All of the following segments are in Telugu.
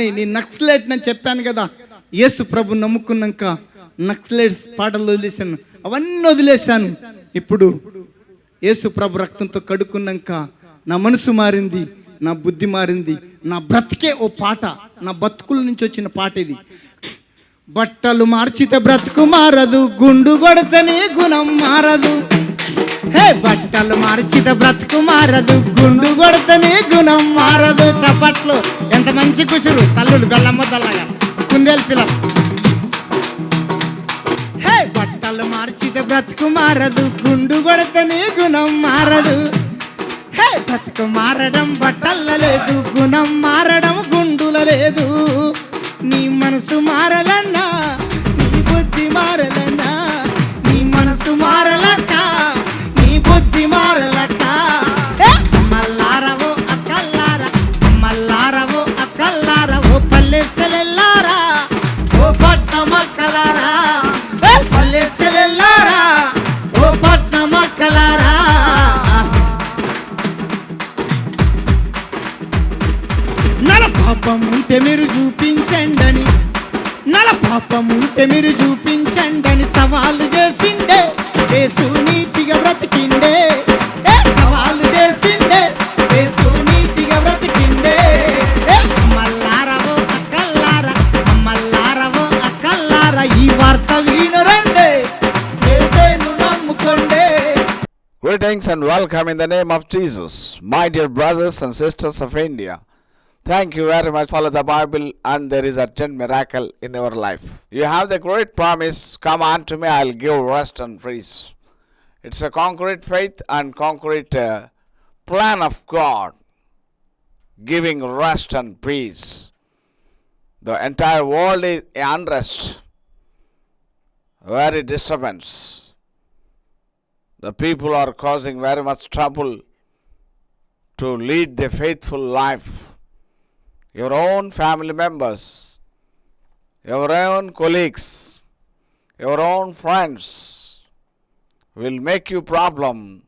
నీ నక్సలైట్ అని చెప్పాను కదా. యేసు ప్రభు నమ్ముకున్నాక నక్సలైట్స్ పాటలు వదిలేశాను. అవన్నీ వదిలేశాను. ఇప్పుడు యేసు ప్రభు రక్తంతో కడుక్కున్నాక నా మనసు మారింది నా బుద్ధి మారింది నా బ్రతికే ఓ పాట నా బతుకుల నుంచి వచ్చిన పాట ఇది. బట్టలు మార్చితే బ్రతుకు మారదు గుండు కొడితేనే గుణం మారదు. హే బట్టలు మార్చితే బ్రతుకు మారదు గుండు కొడితేనే గుణం మారదు. చప్పట్లు ఎంత మంచి కుషురు తల్లులు బెల్లమ్మ తల్లగా కుందేలు పిల్ల. హే బట్టలు మార్చితే బ్రతుకు మారదు గుండు కొడితేనే గుణం మారదు. హే బ్రతుకు మారడం బట్టల్ల లేదు గుణం మారడం గుండుల లేదు. Welcome in the name of Jesus, my dear brothers and sisters of India. Thank you very much. Follow the Bible, and there is a urgent miracle in your life. You have the great promise Come unto me, I'll give rest and peace. It's a concrete faith and concrete uh, plan of God giving rest and peace. The entire world is unrest, very disturbance the people are causing very much trouble to lead the faithful life. Your own family members, your own colleagues, your own friends will make you problem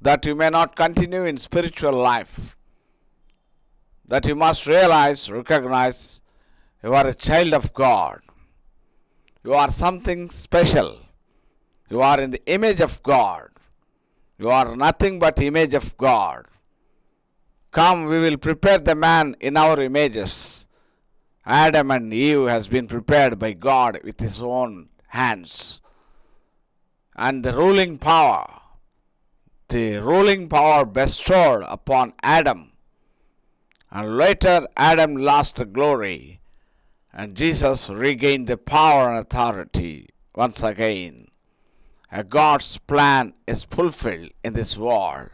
that you may not continue in spiritual life. That you must realize, recognize you are a child of God. You are something special. You are in the image of God. You are nothing but image of God. Come, we will prepare the man in our images. Adam and Eve has been prepared by God with his own hands. And the ruling power, the ruling power bestowed upon Adam. And later Adam lost the glory. And Jesus regained the power and authority once again. A God's plan is fulfilled in this world.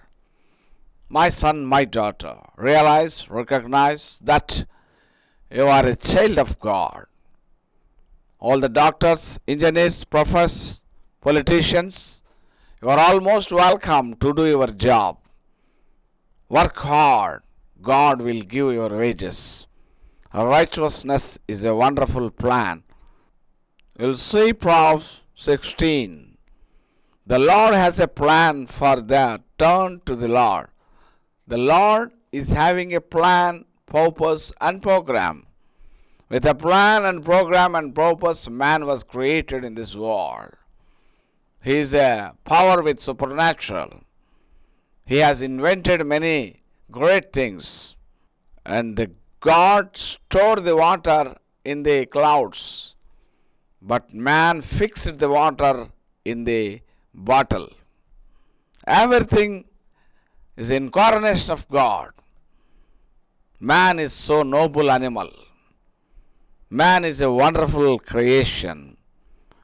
My son, my daughter, realize, recognize that you are a child of God. All the doctors, engineers, professors, politicians, you are almost welcome to do your job. Work hard, God will give your wages. Righteousness is a wonderful plan. You'll see Proverbs 16. The Lord has a plan for that. Turn to the Lord. The Lord is having a plan, purpose, and program. With a plan and program and purpose, man was created in this world. He is a power with supernatural. He has invented many great things. And the God stored the water in the clouds, but man fixed the water in the bottle. Everything is incarnation of God. Man is so noble animal. Man is a wonderful creation.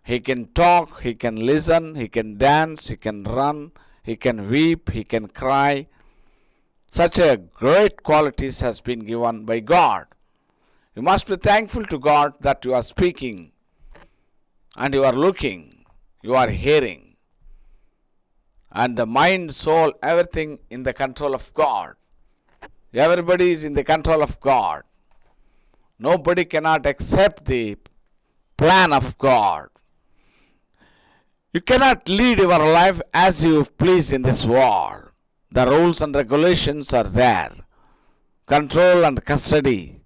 He can talk, he can listen, he can dance, he can run, he can weep, he can cry. Such a great qualities has been given by God. You must be thankful to God that you are speaking and you are looking, you are hearing. And the mind, soul, everything in the control of God. Everybody is in the control of God. Nobody cannot accept the plan of God. You cannot lead your life as you please in this world. The rules and regulations are there. Control and custody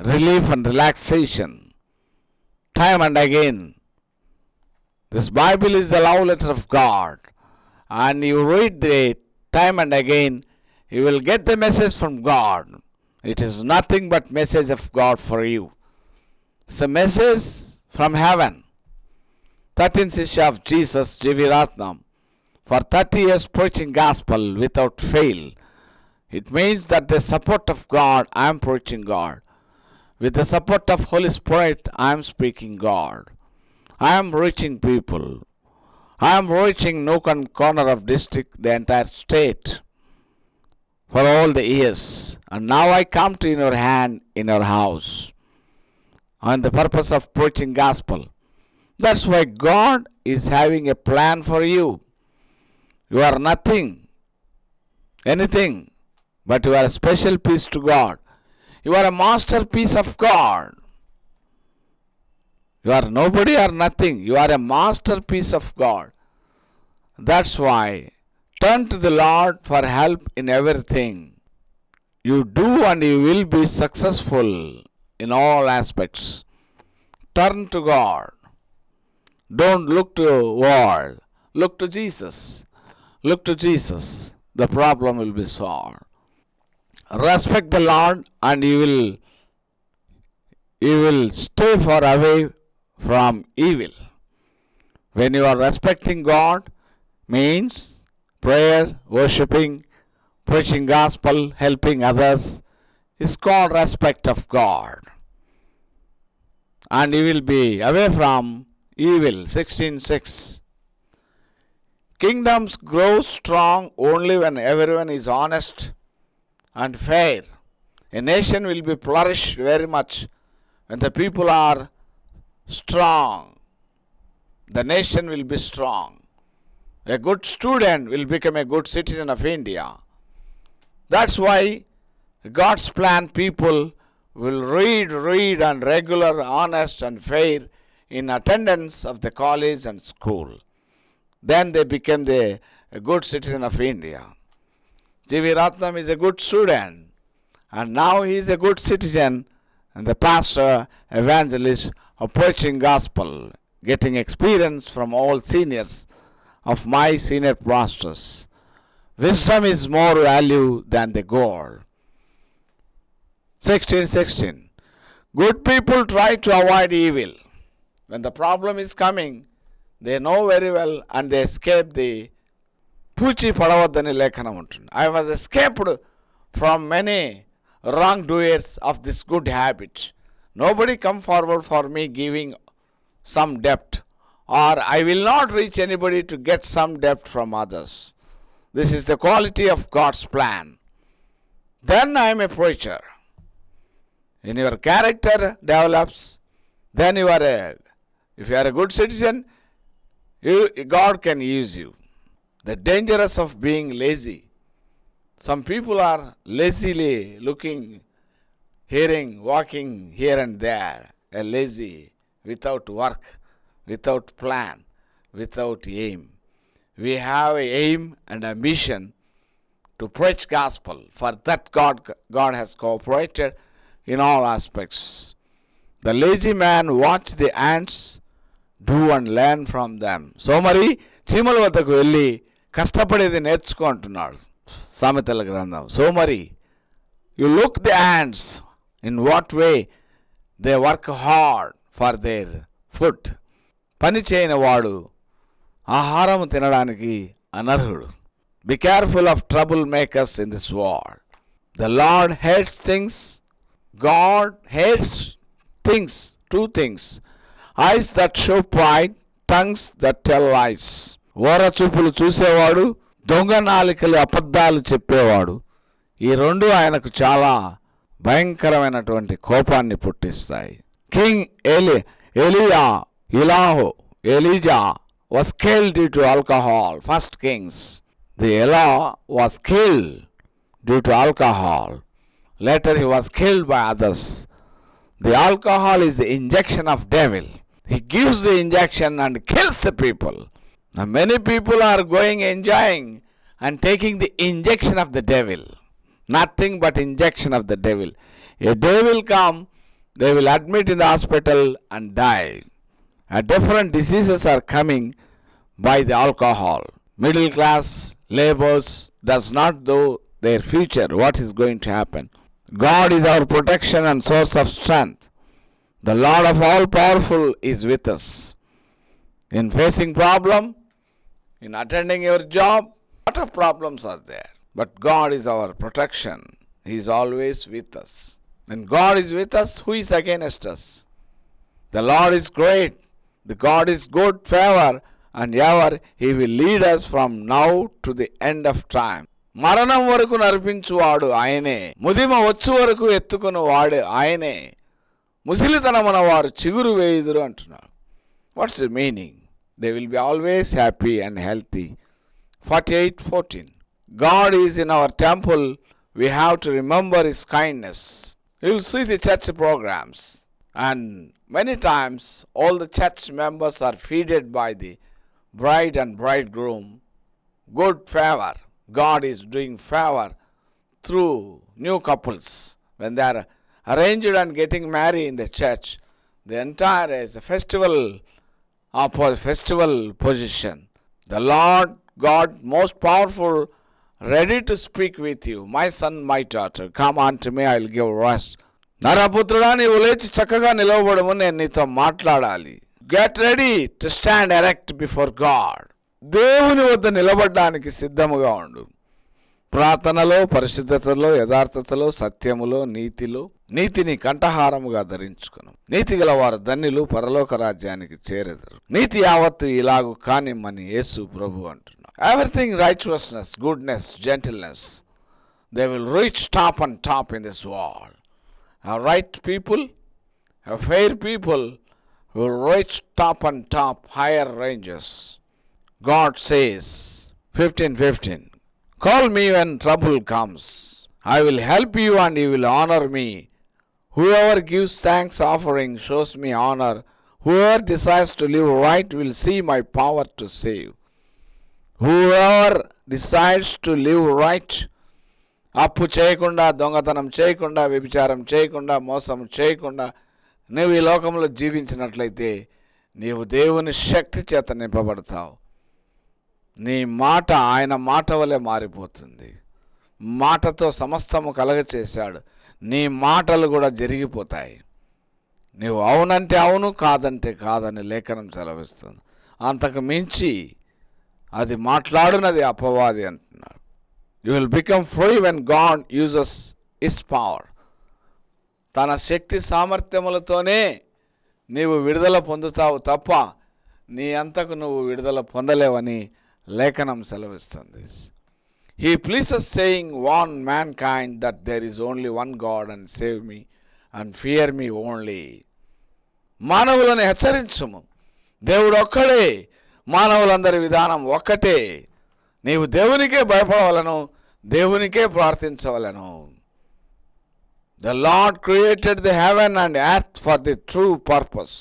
relief and relaxation. Time and again. This Bible is the love letter of God. And you read it time and again, you will get the message from God. It is nothing but message of God for you. It's a message from heaven. 13th Sisha of Jesus, J.V. Ratnam, for 30 years preaching gospel without fail. It means that the support of God, I am preaching God. With the support of Holy Spirit, I am speaking God. I am reaching people. I am reaching nook and corner of district, the entire state for all the years. And now I come to in your hand, in your house, on the purpose of preaching gospel. That's why God is having a plan for you. You are nothing, anything, but you are a special piece to God. You are a masterpiece of God. You are nobody or nothing. You are a masterpiece of God. That's why turn to the Lord for help in everything. You do and you will be successful in all aspects. Turn to God. Don't look to the world. Look to Jesus. Look to Jesus. The problem will be solved. Respect the Lord and you will you will stay far away from evil. When you are respecting God means prayer, worshipping, preaching gospel, helping others is called respect of God. And you will be away from evil. 16.6 Kingdoms grow strong only when everyone is honest and fair. A nation will be flourished very much when the people are strong. The nation will be strong. A good student will become a good citizen of India. That's why God's plan people will read, read, and regular, honest, and fair in attendance of the college and school. Then they become the a good citizen of India. G.V. Ratnam is a good student, and now he is a good citizen and the pastor, evangelist of preaching gospel, getting experience from all seniors of my senior pastors. Wisdom is more value than the gold. 1616. Good people try to avoid evil. When the problem is coming, they know very well and they escape the పూచి పడవద్దని లేఖనం ఉంటుంది I was escaped from many wrong doers of this good habit Nobody come forward for me giving some debt, or I will not reach anybody to get some debt from others. This is the quality of God's plan. Then I am a preacher. When your character develops, then you are a if you are a good citizen, you, God can use you. The dangerous of being lazy. Some people are lazily looking hearing, walking here and there, a lazy, without work, without plan, without aim. We have a aim and a mission to preach gospel. For that God, God has cooperated in all aspects. The lazy man watch the ants do and learn from them. So మరి చీమల వద్దకు వెళ్ళి కష్టపడేది నేర్చుకో అంటున్నాడు సామెతల గ్రంథం సో మరి you look the యాండ్స్ in what way they work hard for their food పని చేయని వాడు ఆహారం తినడానికి అనర్హుడు. Be careful of trouble makers in this world the Lord hates things God hates things two things eyes that show point tongues that tell eyes ఓర చూపులు చూసేవాడు దొంగ నాలికలు అబద్ధాలు చెప్పేవాడు. ఈ రెండు ఆయనకు చాలా భయంకరమైనటువంటి కోపాన్ని పుట్టిస్తాయి king Eli Elijah ఇలాహో Elijah was killed due to alcohol. First Kings. The Elah was killed due to alcohol. Later he was killed by others. The alcohol is the injection of devil. He gives the injection and kills the people. Now many people are going enjoying and taking the injection of the devil. Nothing but injection of the devil. A day will come they will admit in the hospital and die. Uh, different diseases are coming by the alcohol. Middle class laborers does not know their future, what is going to happen. God is our protection and source of strength. The Lord of all powerful is with us. In facing problem, in attending your job, lot of problems are there. But God is our protection. He is always with us. When God is with us, who is against us? The Lord is great. The God is good favor and ever he will lead us from now to the end of time. మరణం వరకు నడిపించువాడు ఆయనే ముదిమ వచ్చు వరకు ఎత్తుకుని వాడు ఆయనే ముసిలితనమున వారు చిగురు వేయుదురు అంటున్నాడు what's the meaning they will be always happy and healthy forty eight fourteen God is in our temple, we have to remember His kindness. You'll see the church programs, and many times all the church members are feeded by the bride and bridegroom. Good favor. God is doing favor through new couples when they are arranged and getting married in the church. The entire is a festival of festival position. The Lord God most powerful ready to speak with you my son my daughter my on to unto I will give rest నరపుత్రుడా నీవు లేచి చక్కగా నిలవబడము నేను నీతో మాట్లాడాలి. Get ready to stand erect before God దేవుని వద్ద నిలబడడానికి సిద్ధముగా ఉండు. ప్రార్థనలో పరిశుద్ధతలో యథార్థతలో సత్యములో నీతిలో నీతిని కంఠహారముగా ధరించుకును. నీతి గల వారు ధన్యులు పరలోక రాజ్యానికి చేరెదరు. నీతి యావత్తు ఇలాగు కానిమ్మని యేసు ప్రభు అంటున్నాడు. Everything righteousness, goodness, gentleness, they will reach top and top in this world. A right people, a fair people will reach top and top, higher ranges. God says, 1515, Call me when trouble comes. I will help you and you will honor me. Whoever gives thanks offering shows me honor. Whoever decides to live right will see my power to save. Whoever decides to live right అప్పు చేయకుండా దొంగతనం చేయకుండా వ్యభిచారం చేయకుండా మోసం చేయకుండా నువ్వు ఈ లోకంలో జీవించినట్లయితే నీవు దేవుని శక్తి చేత నింపబడతావు. నీ మాట ఆయన మాట వలె మారిపోతుంది. మాటతో సమస్తము కలగచేశాడు. నీ మాటలు కూడా జరిగిపోతాయి. నీవు అవునంటే అవును కాదంటే కాదని లేఖనం సెలవిస్తుంది. అంతకు మించి అది మాట్లాడునది అపవాది అంటున్నాడు. You will become free when God uses his power తన శక్తి సామర్థ్యములతోనే నీవు విడుదల పొందుతావు తప్ప నీ అంతకు నువ్వు విడుదల పొందలేవని లేఖనం సెలవిస్తుంది. He pleases saying warn mankind that there is only one God and save me and fear me only మానవులను హెచ్చరించుము. దేవుడు ఒక్కడే మానవులందరి విధానం ఒక్కటే నీవు దేవునికే భయపడవలను దేవునికే ప్రార్థించవలను the lord created the heaven and earth for the true purpose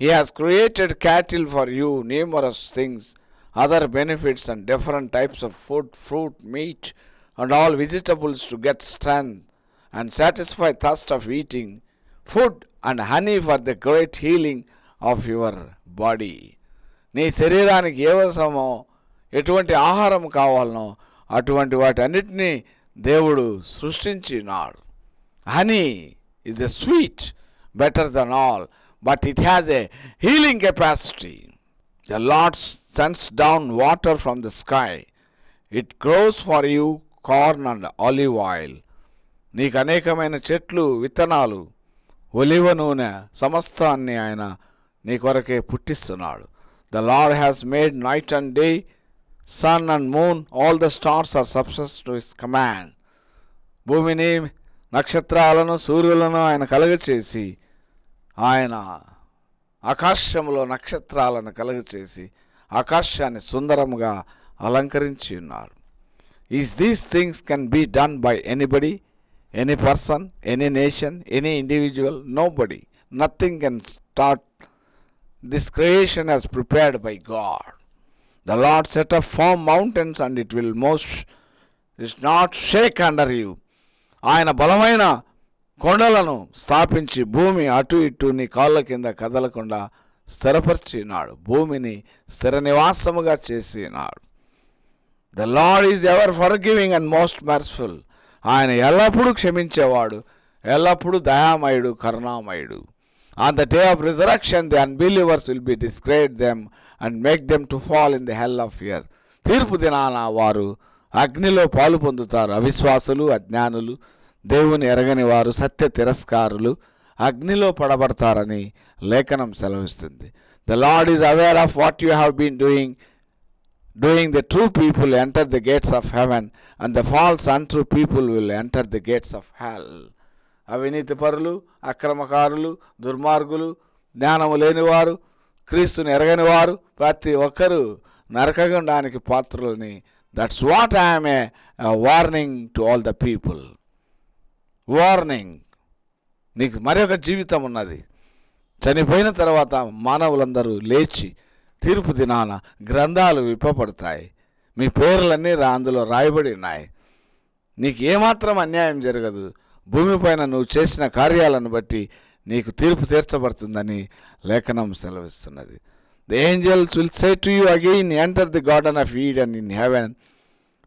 he has created cattle for you numerous things other benefits and different types of food fruit meat and all vegetables to get strength and satisfy thirst of eating food and honey for the great healing of your body నీ శరీరానికి ఏవసమో ఎటువంటి ఆహారం కావాలనో అటువంటి వాటన్నిటినీ దేవుడు సృష్టించినాడు. Honey is a sweet better than all but it has a healing capacity. The Lord's sends down water from the sky. It grows for you corn and olive oil. నీకు అనేకమైన చెట్లు విత్తనాలు ఒలివ నూనె సమస్తాన్ని ఆయన నీ కొరకే పుట్టిస్తున్నాడు. The Lord has made night and day sun and moon all the stars are subjects to his command భూమిని నక్షత్రాలను సూర్యులను ఆయన కలుగచేసి ఆయన ఆకాశంలో నక్షత్రాలను కలుగచేసి ఆకాశాన్ని సుందరముగా అలంకరించి ఉన్నాడు. Is these things can be done by anybody any person any nation any individual nobody nothing can start this creation has prepared by God. The Lord set up firm mountains and it will most is not shake under you. ఆయన బలమైన కొండలను స్థాపించి భూమి అటు ఇటు నీ కాళ్ళ కింద కదలకుండా స్థిరపరిచినాడు. భూమిని స్థిర నివాసముగా చేసినాడు. The Lord is ever forgiving and most merciful ఆయన ఎల్లప్పుడూ క్షమించేవాడు. ఎల్లప్పుడూ దయామయుడు కరుణామయుడు. On the day of resurrection the unbelievers will be disgraced them and make them to fall in the hell of fire తీర్పు దినాన వారు అగ్నిలో పాలు పొందుతారు. అవిశ్వాసులు అజ్ఞానులు దేవుని ఎరగని వారు సత్య తిరస్కారులు అగ్నిలో పడబడతారని లేఖనం సెలవిస్తుంది. The Lord is aware of what you have been doing doing the true people enter the gates of heaven and the false untrue people will enter the gates of hell. అవినీతి పరులు అక్రమకారులు దుర్మార్గులు జ్ఞానము లేనివారు క్రీస్తుని ఎరగని వారు ప్రతి ఒక్కరూ నరకగుండానికి పాత్రులని. That's what I'm a warning to all the people warning నీకు మరొక జీవితం ఉన్నది. చనిపోయిన తర్వాత మానవులందరూ లేచి తీర్పు దినాన గ్రంథాలు విప్పబడతాయి. మీ పేర్లన్నీ రా అందులో రాయబడి ఉన్నాయి. నీకు ఏమాత్రం అన్యాయం జరగదు. భూమిపైన నువ్వు చేసిన కార్యాలను బట్టి నీకు తీర్పు తీర్చబడుతుందని లేఖనం సెలవిస్తున్నది. The angels will say to you again enter the garden of Eden and in heaven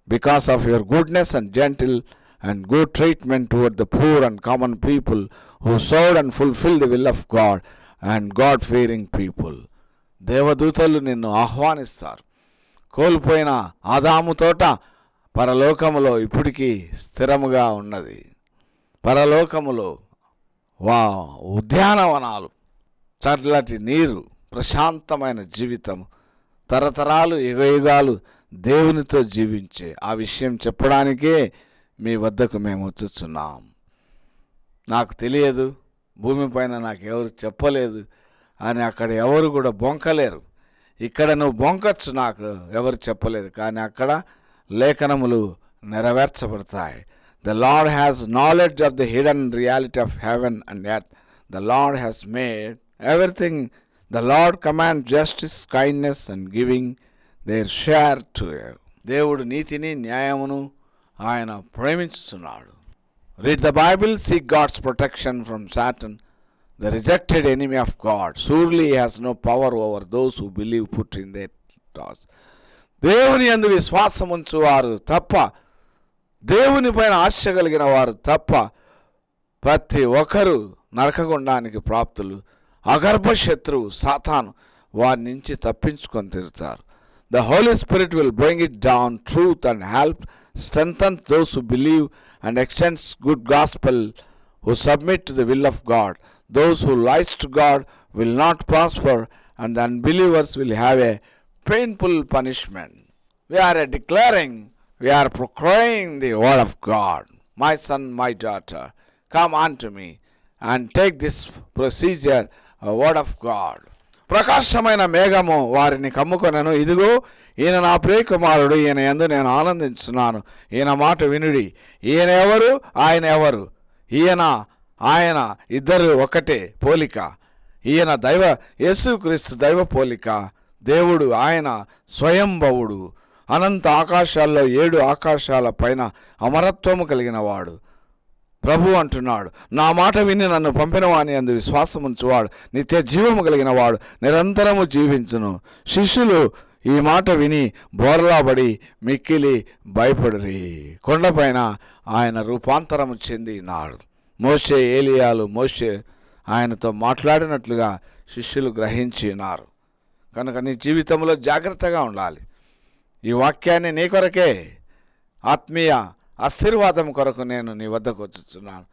because of your goodness and gentle and good treatment toward the poor and common people who showed and fulfil the will of God and God fearing people దేవదూతలు నిన్ను ఆహ్వానిస్తారు. కోల్పోయిన ఆదాము తోట పరలోకములో ఇప్పటికీ స్థిరముగా ఉన్నది. పరలోకములో వా ఉద్యానవనాలు చల్లటి నీరు ప్రశాంతమైన జీవితం తరతరాలు యుగయుగాలు దేవునితో జీవించే ఆ విషయం చెప్పడానికే మీ వద్దకు మేము వచ్చుచున్నాం. నాకు తెలియదు భూమిపైన నాకు ఎవరు చెప్పలేదు అని అక్కడ ఎవరు కూడా బొంకలేరు. ఇక్కడ నువ్వు బొంకచ్చు నాకు ఎవరు చెప్పలేదు కానీ అక్కడ లేఖనములు నెరవేర్చబడతాయి. the lord has knowledge of the hidden reality of heaven and earth the lord has made everything the lord command justice kindness and giving their share to దేవుడు నీతిని న్యాయమును ఆయన ప్రేమించుతున్నాడు read the Bible seek God's protection from Satan the rejected enemy of God surely has no power over those who believe put in their trust దేవుని అందు విశ్వాసం ఉంచు వారు తప్ప దేవుని పైన ఆశ కలిగిన వారు తప్ప ప్రతి ఒక్కరూ నరకగుండానికి ప్రాప్తులు. అగర్భ శత్రువు సాతాను వారి నుంచి తప్పించుకొని తిరుగుతారు. The Holy Spirit will bring it down truth and help strengthen those who believe and extends good gospel who submit to the will of God those who lies to God will not prosper and the unbelievers will have a painful punishment we are a declaring we are proclaiming the word of God. My son, my daughter, come unto me and take this procedure, a word of God. ప్రకాశమైన మేఘము వారిని కమ్ముకొనను ఇదిగో ఈయన నా ప్రియ కుమారుడు ఈయన ఎందు నేను ఆనందించున్నాను ఈయన మాట వినుడి ఈయన ఎవరు ఆయన ఎవరు ఈయన ఆయన ఇద్దరు ఒకటే పోలిక ఈయన దైవ యేసుక్రీస్తు దైవ పోలిక దేవుడు ఆయన స్వయంభవుడు అనంత ఆకాశాల్లో ఏడు ఆకాశాల పైన అమరత్వము కలిగిన వాడు ప్రభు అంటున్నాడు నా మాట విని నన్ను పంపినవాని అందు విశ్వాసం ఉంచువాడు. నిత్య జీవము కలిగిన వాడు నిరంతరము జీవించును. శిష్యులు ఈ మాట విని బోర్లాబడి మిక్కిలి భయపడిరి. కొండపైన ఆయన రూపాంతరము చెందినాడు. మోసే ఏలియాలు మోసే ఆయనతో మాట్లాడినట్లుగా శిష్యులు గ్రహించినారు. కనుక నీ జీవితంలో జాగ్రత్తగా ఉండాలి. ఈ వాక్యాన్ని నీ కొరకే ఆత్మీయ ఆశీర్వాదం కొరకు నేను నీ వద్దకు వచ్చుచున్నాను.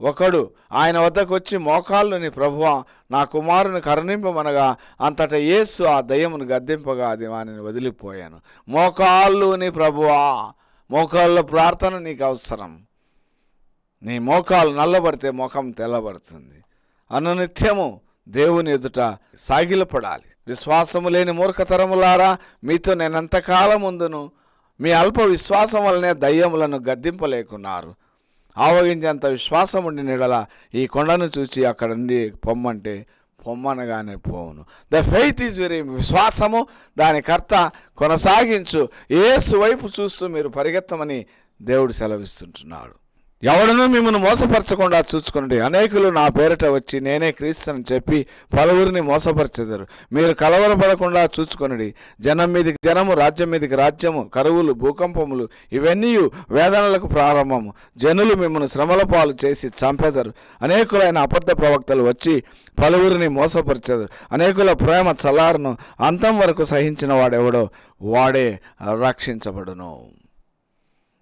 ఒకడు ఆయన వద్దకు వచ్చి మోకాళ్ళు నీ ప్రభువ నా కుమారుని కరుణింపమనగా అంతటా యేసు ఆ దయ్యమును గద్దింపగా అది వానిని వదిలిపోయాను. మోకాళ్ళు నీ ప్రభువా మోకాళ్ళ ప్రార్థన నీకు అవసరం. నీ మోకాలు నల్లబడితే ముఖం తెల్లబడుతుంది. అనునిత్యము దేవుని ఎదుట సాగిలపడాలి. విశ్వాసము లేని మూర్ఖతరములారా మీతో నేనంతకాలం ముందును మీ అల్ప విశ్వాసం వలనే దయ్యములను గద్దింపలేకున్నారు. ఆవగించేంత విశ్వాసం ఉండి నీడల ఈ కొండను చూసి అక్కడ నుండి పొమ్మంటే పొమ్మనగానే పోవును. ద ఫెయిత్ ఈజ్ వెరీ విశ్వాసము. దాని కర్త కొనసాగించు. ఏసు వైపు చూస్తూ మీరు పరిగెత్తమని దేవుడు సెలవిస్తుంటున్నాడు. ఎవడనూ మిమ్మల్ని మోసపరచకుండా చూసుకోండి. అనేకులు నా పేరిట వచ్చి నేనే క్రీస్తుని చెప్పి పలువురిని మోసపరచెదరు. మీరు కలవరపడకుండా చూసుకొనడి జనం మీదకి జనము రాజ్యం మీదకి రాజ్యము కరువులు భూకంపములు ఇవన్నీ వేదనలకు ప్రారంభము. జనులు మిమ్మల్ని శ్రమల పాలు చేసి చంపెదరు. అనేకులైన అబద్ధ ప్రవక్తలు వచ్చి పలువురిని మోసపరిచెదరు. అనేకుల ప్రేమ చల్లారును. అంతం వరకు సహించిన వాడెవడో? వాడే రక్షించబడును.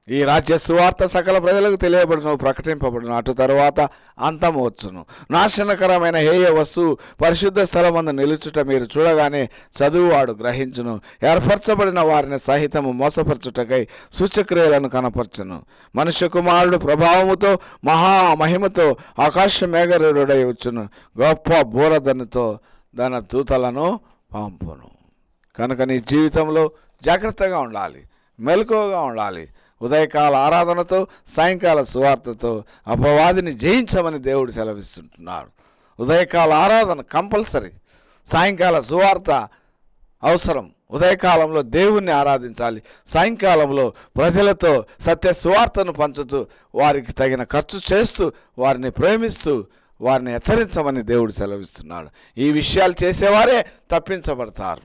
ఈ రాజ్య సువార్త సకల ప్రజలకు తెలియబడును ప్రకటింపబడును. అటు తరువాత అంతమవచ్చును నాశనకరమైన హేయ వస్తువు పరిశుద్ధ స్థలమందు నిలుచుట మీరు చూడగానే చదువువాడు గ్రహించును. ఏర్పరచబడిన వారిని సహితము మోసపరచుటకై సూచక్రియలను కనపరచును. మనుష్య కుమారుడు ప్రభావముతో మహా మహిమతో ఆకాశ మేఘరుడై వచ్చును. గొప్ప బూరదనుతో దన దూతలను పంపును. కనుక నీ జీవితంలో జాగ్రత్తగా ఉండాలి. మెలకువగా ఉండాలి. ఉదయకాల ఆరాధనతో సాయంకాల సువార్తతో అపవాదిని జయించమని దేవుడు సెలవిస్తుంటున్నాడు. ఉదయకాల ఆరాధన కంపల్సరీ. సాయంకాల సువార్త అవసరం. ఉదయకాలంలో దేవుణ్ణి ఆరాధించాలి. సాయంకాలంలో ప్రజలతో సత్య సువార్తను పంచుతూ వారికి తగిన ఖర్చు చేస్తూ వారిని ప్రేమిస్తూ వారిని హెచ్చరించమని దేవుడు సెలవిస్తున్నాడు. ఈ విషయాలు చేసేవారే తప్పించబడతారు.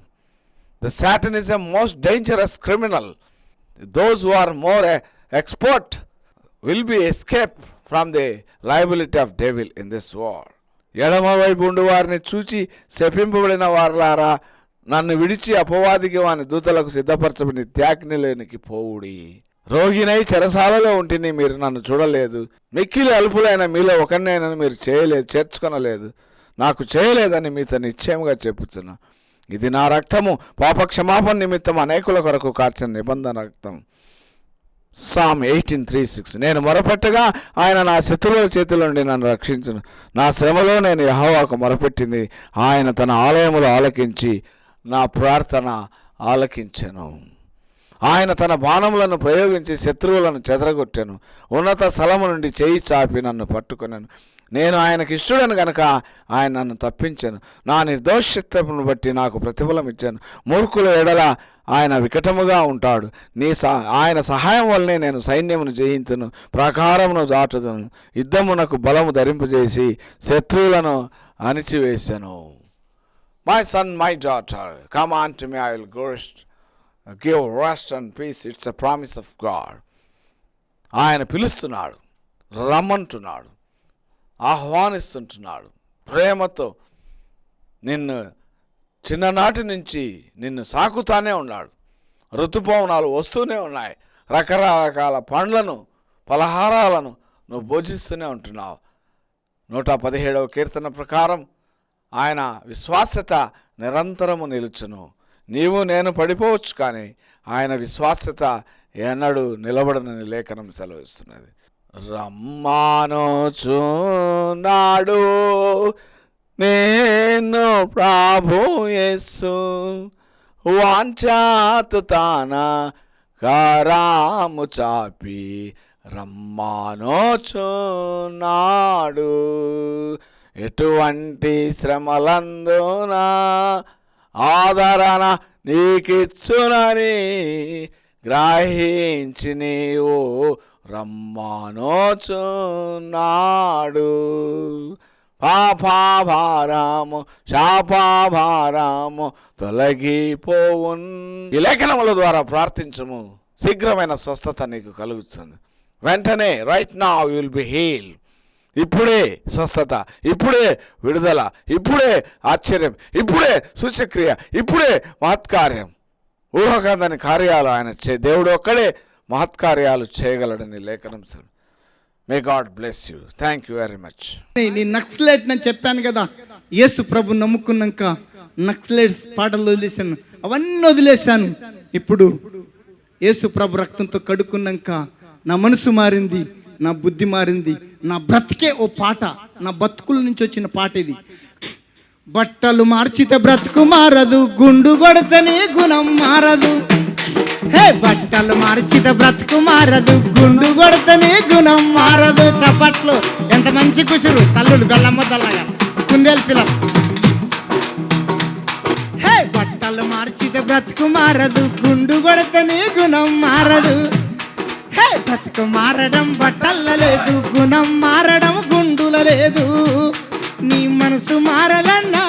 The Satan is a most dangerous criminal those who are more uh, expert will be escape from the liability of devil in this world. ఎడమ వైపు వారిని చూచి శపింపబడిన వారులారా నన్ను విడిచి అపవాదికి వాని దూతలకు సిద్ధపరచబడి త్యాగ్నిలోనికి పోవుడి. రోగినై చెరసాలలో ఉంటిని మీరు నన్ను చూడలేదు. మిక్కిలి అల్పులైన మీలో ఒకరినైనా మీరు చేయలేదు చేర్చుకొనలేదు. నాకు చేయలేదని మీతో నిశ్చయముగా చెప్పుతున్నాను ఇది నా రక్తము. పాపక్షమాపణ నిమిత్తం అనేకుల కొరకు కార్చిన నిబంధన రక్తం. సామ్ ఎయిటీన్ త్రీ సిక్స్ నేను మొరపెట్టగా ఆయన నా శత్రువుల చేతిలో నుండి నన్ను రక్షించను. నా శ్రమలో నేను యహోవాకు మొరపెట్టింది. ఆయన తన ఆలయములు ఆలకించి నా ప్రార్థన ఆలకించను. ఆయన తన బాణములను ప్రయోగించి శత్రువులను చెదరగొట్టాను. ఉన్నత స్థలము నుండి చేయి చాపి నన్ను పట్టుకున్నాను నేను ఆయనకి ఇష్టడను గనక ఆయన నన్ను తప్పించాను. నా నిర్దోషిత్వమును బట్టి నాకు ప్రతిఫలం ఇచ్చాను. మూర్ఖుల ఎడల ఆయన వికటముగా ఉంటాడు. నీ సహ ఆయన సహాయం వల్లనే నేను సైన్యమును జయించును ప్రాకారమును దాటుదును యుద్ధమునకు బలము ధరింపజేసి శత్రువులను అణిచివేశాను my son my daughter come on to me I will ghost give rest and peace it's a promise of God ఆయన పిలుస్తున్నాడు రమ్మంటున్నాడు. ఆహ్వానిస్తుంటున్నాడు. ప్రేమతో నిన్ను చిన్ననాటి నుంచి నిన్ను సాకుతానే ఉన్నాడు. ఋతుపవనాలు వస్తూనే ఉన్నాయి. రకరకాల పండ్లను పలహారాలను నువ్వు భోజిస్తూనే ఉంటున్నావు. నూట పదిహేడవ కీర్తన ప్రకారం ఆయన విశ్వాస్యత నిరంతరము నిలుచును. నీవు నేను పడిపోవచ్చు కానీ ఆయన విశ్వాస్యత ఎన్నడూ నిలబడనని లేఖనం సెలవిస్తున్నది. రమ్మానోచున్నాడు. నేను ప్రభు యేసు. వాంఛాతు తాన కరాము చాపి రమ్మానోచున్నాడు. ఎటువంటి శ్రమలందునా ఆదరణ నీకిచ్చునని గ్రహించి నీవు రమ్మానోచున్నాడు పాపాభారాము శాపాభారాము తొలగిపోవున్. ఈ లేఖనముల ద్వారా ప్రార్థించము. శీఘ్రమైన స్వస్థత నీకు కలుగుతుంది. వెంటనే రైట్ నా విల్ బి హీల్ ఇప్పుడే స్వస్థత ఇప్పుడే విడుదల ఇప్పుడే ఆశ్చర్యం ఇప్పుడే సూచక్రియ ఇప్పుడే మహత్కార్యం. ఊహకందని కార్యాలు ఆయన చే దేవుడు ఒక్కడే మహత్కార్యాలు చేయగలడని లేఖనం sir. May God bless you thank you very much నీ నక్సలైట్ నేను చెప్పాను కదా. యేసు ప్రభు నమ్ముకున్నాక నక్సలైట్స్ పాటలు వదిలేశాను. అవన్నీ వదిలేశాను. ఇప్పుడు యేసు ప్రభు రక్తంతో కడుక్కున్నాక నా మనసు మారింది నా బుద్ధి మారింది నా బ్రతికే ఓ పాట నా బతుకుల నుంచి వచ్చిన పాట ఇది. బట్టలు మార్చితే బ్రతుకు మారదు గుండు కొడతనే గుణం మారదు. హే బట్టలు మార్చితే బ్రతుకు మారదు గుండు కొడితేనే గుణం మారదు. చప్పట్లు ఎంత మంచి కుసురు తల్లుడు బెల్లమ్మదల్లగా కుందేలు పిల్ల. హే బట్టలు మార్చితే బ్రతుకు మారదు గుండు కొడితేనే గుణం మారదు. హే బ్రతుకు మారడం బట్టల్ల లేదు గుణం మారడం గుండుల లేదు. నీ మనసు మారలన్నా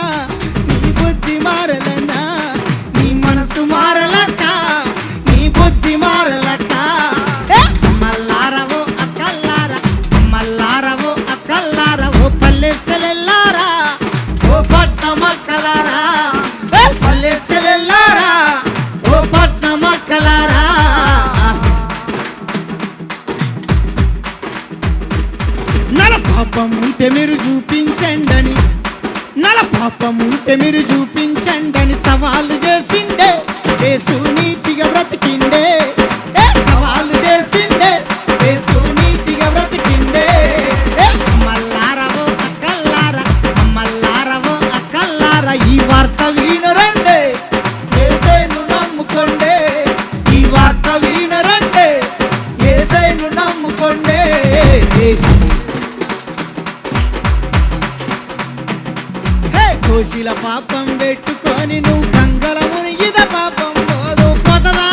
హే పాపం పెట్టుకొని నువ్వు గంగల మునిగిద పాపం పోదు పోతదా?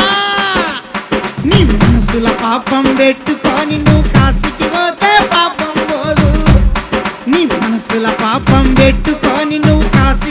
నీ మనసుల పాపం పెట్టుకొని నువ్వు కాశీకి పోతే పాపం పోదు. నీ మనసుల పాపం పెట్టుకొని నువ్వు కాసి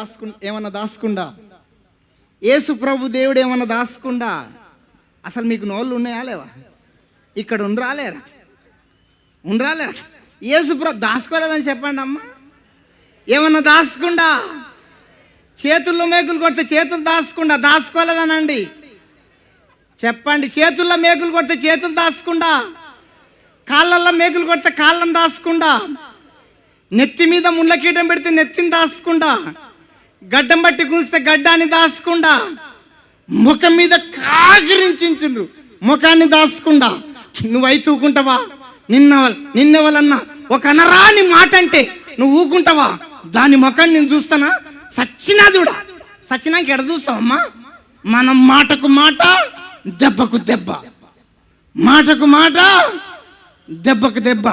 దాసుకు ఏమన్నా దాసుకుండా? యేసు ప్రభు దేవుడు ఏమన్నా దాసుకుండా? అసలు మీకు నోళ్ళు ఉన్నాయా లేవా? ఇక్కడ ఉండరాలేరా ఉండరాలేరా యేసు ప్రభు దాసుకోలేదని చెప్పండి అమ్మా. ఏమన్నా దాసుకుండా? చేతుల్లో మేకులు కొడితే చేతులు దాసుకుండా దాచుకోలేదనండి చెప్పండి చేతుల్లో మేకులు కొడితే చేతులు దాసుకుండా? కాళ్ళల్లో మేకులు కొడితే కాళ్ళను దాసుకుండా? నెత్తి మీద ముళ్ళ కీటం పెడితే నెత్తిని దాసుకుండా? గడ్డం బట్టి కూస్తే గడ్డాన్ని దాచకుండా ముఖం మీద కాగిరించుండ్రు ముఖాన్ని దాచకుండా నువ్వు ఊకుంటావా నిన్న నిన్నెవలన్నా ఒక అనరాని మాట అంటే నువ్వు ఊకుంటావా? దాని ముఖాన్ని నేను చూస్తానా? సచ్చినా చూడ? సచ్చినాక ఎడ చూస్తావమ్మా? మనం మాటకు మాట దెబ్బకు దెబ్బ. మాటకు మాట దెబ్బకు దెబ్బ.